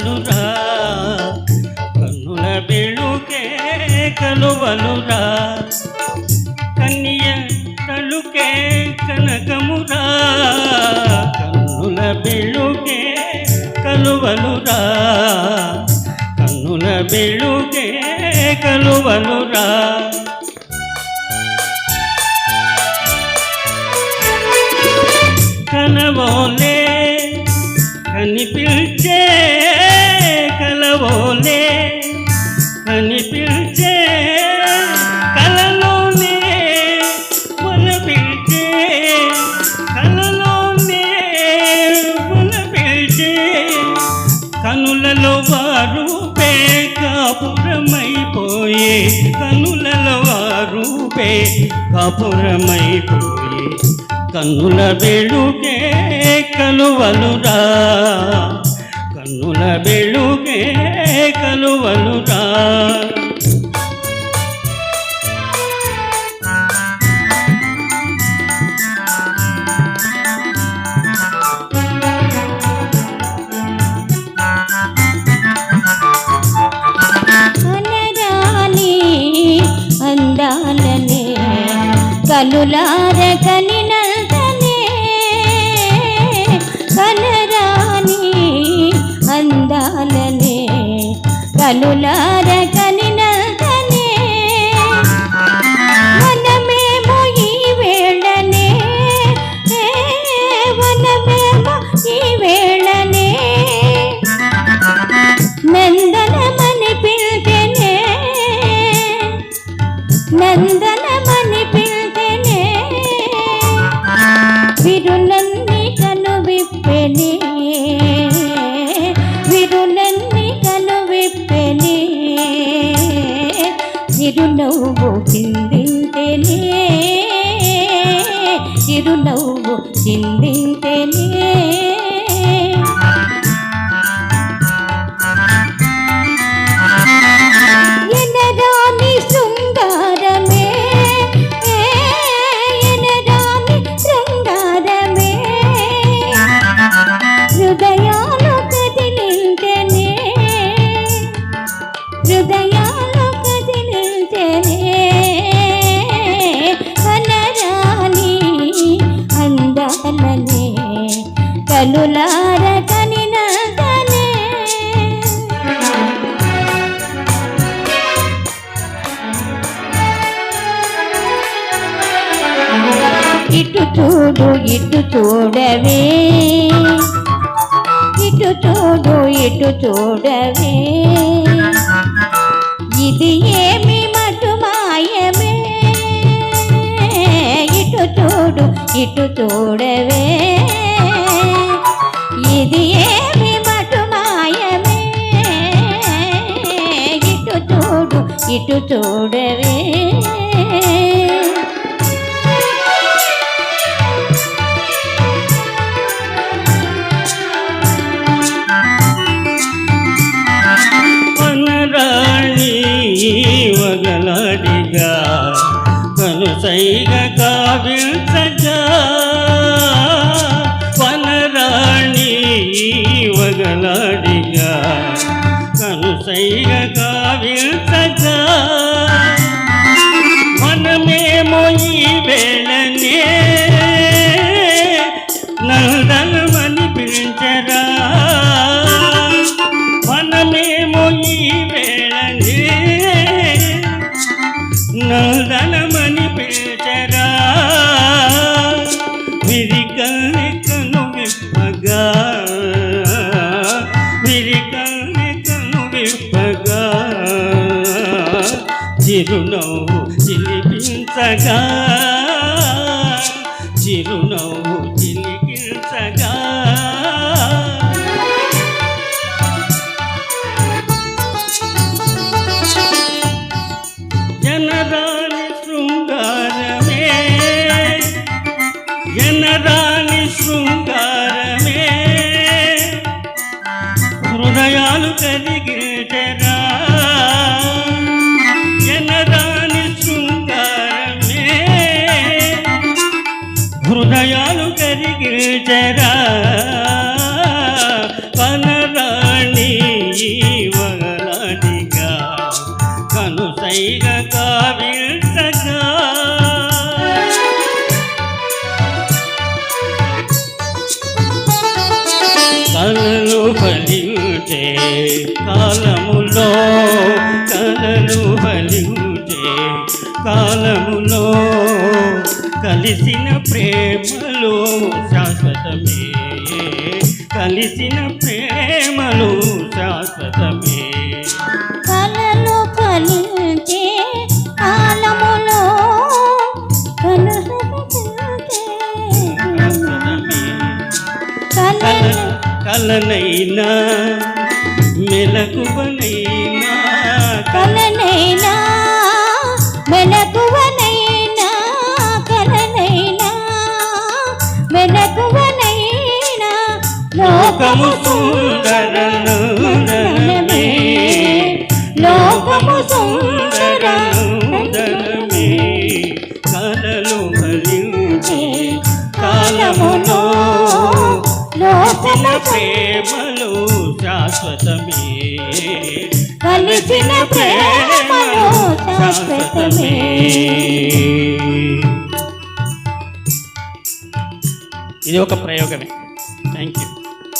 కలువలురా కన్నుల బెళుకే కలువలురా కన్య తలుకే కనకమురా కన్నుల బెళుకే కలువలురా కన్నుల బెళుకే కలువలురా కనవోలే కనిపించే కనులలో వారు కాపురమైపోయే కన్నుల వెలుగే కలువలురా కన్నుల వెలుగే కలువలురా కనులార కనినంతనే కనరాని అందాలనే కనులార చిరునవ్వు చిందింతేనే కనులార కనినగనే ఇటు చూడు ఇటు చూడవే. ఇటు చూడు ఇటు చూడవే. ఇటు వేళనే నందనమని పిలిచరా? విరికల్లికను విప్పగా. విరికల్లికను విప్పగా. చిరునవ్వు చిలిపించగా. చిరునవ్వు జనరాని శృంగారమే. హృదయాలు కలిగేటరా. జనరాని శృంగారమే. హృదయాలు కలిగేటరా. కాలములో కలలు ఫలించే కాలములో కలిసిన ప్రేమలో శాశ్వతమే కలిసిన ప్రేమలో శాశ్వతమే. కలలు కలించే కాలములో కలనైనా మెలకువనైనా. కలనైనా మెలకువనైనా కలనైనా. మెలకువనైనా లోకము సుందరనుదనమే. లోకము సుందరనుదనమే. కలలు ఫలించే కాలములో లోకము ప్రేమలు శాశ్వతమే చేసిన ప్రేమలో శాశ్వతమే. ఇది ఒక ప్రయోగమే.